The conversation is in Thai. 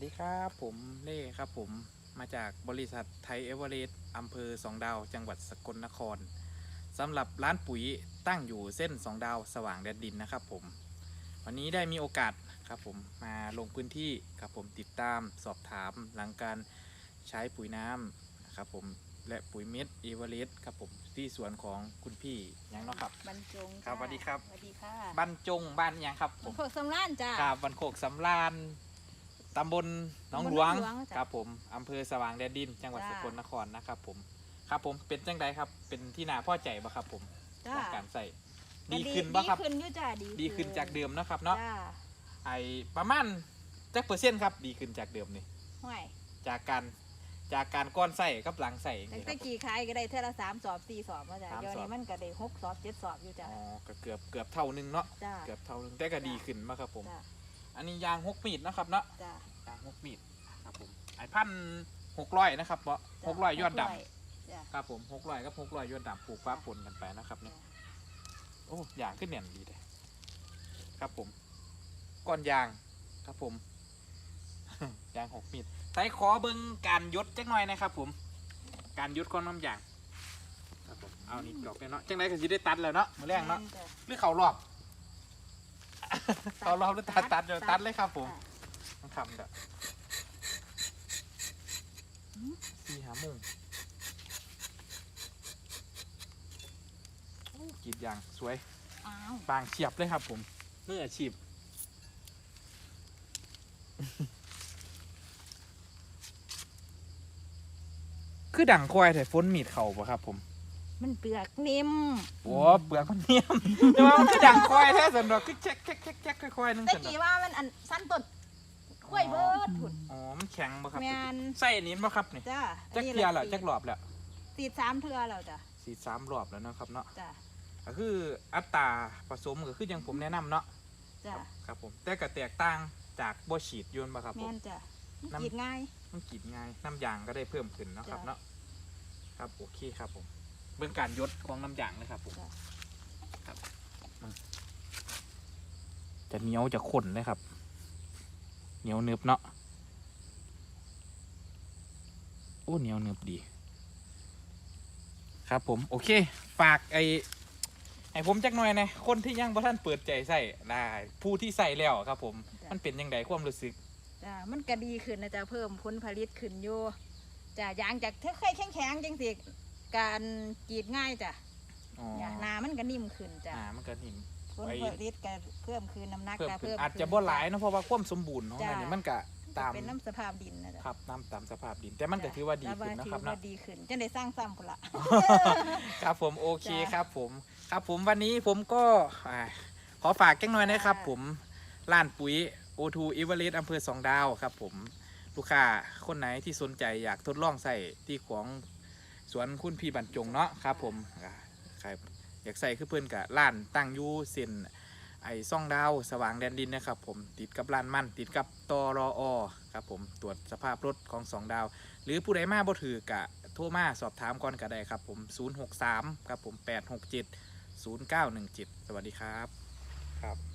สดีครับผมเล่ครับผมมาจากบริษัทไทยเอเวอเรสต์อำเภอสองดาว จังหวัดสกลนครสำหรับร้านปุ๋ยตั้งอยู่เส้นสองดาวสว่างแดนดินนะครับผม วันนี้ได้มีโอกาสครับผมมาลงพื้นที่ครับผมติดตามสอบถามหลังการใช้ปุ๋ยน้ำนะครับผมและปุ๋ยเม็ดเอเวอเรสต์ครับผมที่สวนของคุณพี่ยังเนาะครับบรรจงครับจ้าสวัสดีครับสวัสดีค่ะบ้านจงบ้านยังครับผบรมรพกสำรานจ้าครับบันโคกสำราญ ตำบลหนองหลวงตำบลหนองหลวงจ้ะ ครับผมอำเภอสว่างแดนดิน จังหวัดสจ้ะกลนครนะครับผมครับผมเป็นจังไดครับ เป็นที่นาพ่อใจบ่ครับผมจ้าจากการใส่ก็ดีขึ้นบ่ครับ ดีขึ้นอยู่จ้าดีดีขึ้นจากเดิมเนาะครับเนาะจ้าไอประมาณจักเปอร์เซ็นต์ครับ ดีขึ้นจากเดิมนี่ห่วยจากการจากการก้อนใส่กับหลังใส่แต่นี่คตะรับผม กี้ขายก็ได้เท่าละสามสอบสี่สอบมาจ้าสามเดี๋ยวสอบนี้มันก็ได้หกสอบเจ็ดสอบอยู่จ้าอ๋อก็เกือบเกือบเท่านึงเนาะจ้า เกือบเท่านึงแต่ก็ดีขึ้นมากครับผม จ้า อันนี้ยางหกมีดนะครับเนาะจ้ายางหกมีดครับผมไอพันหกร้อยนะครับเพราะหกร้อยยอดดำจ้าครับผมหกร้อยกับหกร้อยยอดดำปลูกฟ้าปนกันไปนะครับเนี่ยโอ้ยางขึ้นเนียนดีเลยครับผมก้อนยางครับผม ยางหกมีดใส่ขอเบิ้งการยดจักหน่อยนะครับผม การยดของน้ำยางครับผมเอานี่ดอกไปเนาะจังไรก็จะได้ตัดแล้วเนาะมือแรงเนาะม่จ้หรือเขารอบ เขารอบหรือตัดตัดเดี๋ยวตัดเลยครับผมจ้าต้องทำเด้อหืมสี่หาโมงโอ้กรีดยางสวยอ้าวบางเฉียบเลยครับผมมืออาชีพคือดังควายแต่ฝนมีดเข่าปะครับผม มันเปลือกนิ่มโอ้เปลือกมันเนียมแต่ว่ามันคือดังควายแท้สันดอกคือแจ๊กแจ๊กแจ๊กแจ๊กควายๆนึงตะสันดอกกี้ว่ามันอันสั้นต้นกล้วยเบิดหุ่นอ๋อมันแข็งปะครับแม่นใส่อันนี้ปะครับนี่จ้าจักเทียร์แล้วจักรอบแล้วตีดสามเทือแล้วจ้าสี่สามรอบแล้วเนาะครับเนาะจ้าก็คืออัตราผสมก็คืออยังผมแนะนำเนาะจ้าครับผมแต่ก็แตกต่างจากบ่ฉีดยนต์ปะครับผแม่มนจ้าน้ำกรีดง่าย มันกรีดง่ายน้ำยางก็ได้เพิ่มขึ้นเนาะครับจ้ะ เนาะครับโอเคครับผม เบื้องการยศของน้ำยางเลยครับผมจ้ะครับอืมจะเหนียวจะข้นเลยครับ เหนียวเนึบเนาะโอ้เหนียวเนึบดี ครับผมโอเค ฝากไอให้ผมจักหน่อยนะคนที่ยังบ่ท่านเปิดใจใส่ได้ผู้ที่ใส่แล้วครับ ผมจ้ะมันเป็นยังไงความรู้สึกจ้ามันก็ดีขึ้นนะจ้าเพิ่มผลผลิตขึ้นอยู่จ้ายางจากเธอเคยแข็งแข็งๆจังสิ การกรีดง่ายจ้ะอ๋อเนี่ยหนามันก็นิ่มขึ้นจ้ะอ่ามันก็นิ่ม ผลไอ้ผลิตก็เพิ่มขึ้นน้ำหนักเพิ่มก็ขึ้นเพิ่มอาจจะบ่หลายเนาะเพราะว่าความสมบูรณ์ของมันจ้ะเนี่ยมันก็ตาตามมเป็นน้ำสภาพดินนะจ๊ะครับตามตามสภาพดิน แต่มันก็ถือว่าดีขึ้นนะครับถือว่าเนาะดีขึ้นจะได้สร้างซ้ำคนละ ครับผมโอเคจ้ะครับผมครับผมวันนี้ผมก็อ่าขอฝากแจ้งหน่อยนะครับ จ้ะ ผมร้านปุ๋ย O2 e v e r e s t อำเภอสองดาวครับผมลูกค้าคนไหนที่สนใจอยากทดลองใส่ที่ของ สวนคุณพี่บรรจงเนาะครับผมอ่าใครอยากใส่คือเพื่อนกับร้านตั้งยูเส้นไอซ่องดาวสว่างแดนดินนะครับผมติดกับร้านมันติดกับตอรออครับผมตรวจสภาพรถของสองดาว หรือผู้ใดมาบ่ถือกะโทรมาสอบถามก่อนก็ได้ครับผม 063 ครับผม 867 0917 สวัสดีครับครับ